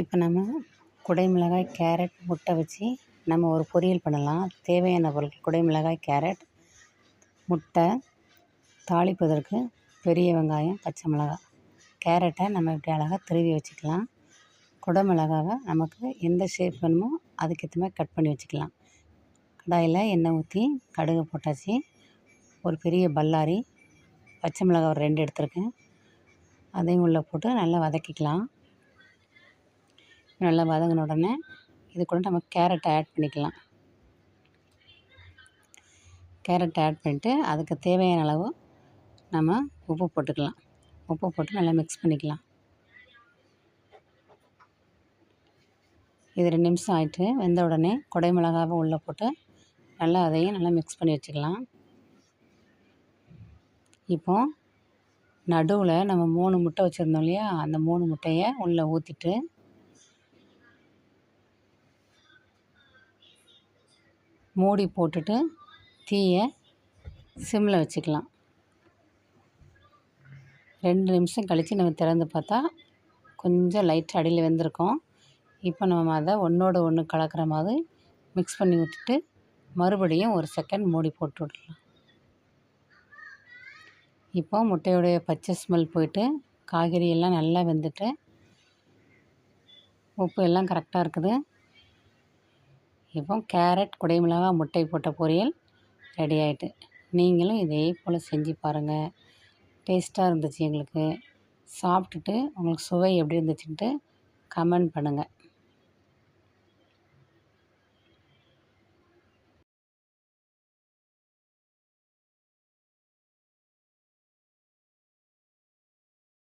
இப்போ நம்ம குடைமிளகாய் கேரட் முட்டை வச்சு நம்ம ஒரு பொரியல் பண்ணலாம். தேவையான பொருட்கள் குடைமிளகாய் கேரட் முட்டை தாளிப்பதற்கு பெரிய வெங்காயம் பச்சை மிளகாய். கேரட்டை நம்ம இப்படி அழகாக திருவி வச்சுக்கலாம். குடமிளகாவை நமக்கு எந்த ஷேப் வேணுமோ அதுக்கேற்ற மாதிரி கட் பண்ணி வச்சுக்கலாம். கடாயில் எண்ணெய் ஊற்றி கடுகு போட்டாச்சு. ஒரு பெரிய பல்லாரி பச்சை மிளகாய் ஒரு ரெண்டு எடுத்திருக்கேன். அதையும் உள்ளே போட்டு நல்லா வதக்கிக்கலாம். நல்லா வதங்கின உடனே இது கூட நம்ம கேரட்டை ஆட் பண்ணிக்கலாம். கேரட்டை ஆட் பண்ணிட்டு அதுக்கு தேவையான அளவு நம்ம உப்பு போட்டுக்கலாம். உப்பு போட்டு நல்லா மிக்ஸ் பண்ணிக்கலாம். இது ரெண்டு நிமிஷம் ஆயிட்டு வெந்த உடனே குடை மிளகாவை உள்ளே போட்டு நல்லா அதையும் நல்லா மிக்ஸ் பண்ணி வச்சுக்கலாம். இப்போ நடுவில் நம்ம மூணு முட்டை வச்சுருந்தோம் இல்லையா? அந்த மூணு முட்டையை உள்ளே ஊற்றிட்டு மூடி போட்டுட்டு தீயை சிம்மில் வச்சுக்கலாம். ரெண்டு நிமிஷம் கழித்து நம்ம திறந்து பார்த்தா கொஞ்சம் லைட் அடியில் வெந்திருக்கோம். இப்போ நம்ம அதை ஒன்றோட ஒன்று கலக்கிற மாதிரி மிக்ஸ் பண்ணி ஊற்றிட்டு மறுபடியும் ஒரு செகண்ட் மூடி போட்டு விடலாம். இப்போ முட்டையோடைய பச்சை ஸ்மெல் போயிட்டு காய்கறி எல்லாம் நல்லா வெந்துட்டு உப்பு எல்லாம் கரெக்டாக இருக்குது. இப்போ கேரட் குடைமிளகாய் முட்டை போட்ட பொரியல் ரெடி ஆகிட்டு நீங்களும் இதே போல் செஞ்சு பாருங்கள் டேஸ்ட்டாக இருந்துச்சு எங்களுக்கு. சாப்பிட்டுட்டு உங்களுக்கு சுவை எப்படி இருந்துச்சுன்ட்டு கமெண்ட் பண்ணுங்கள்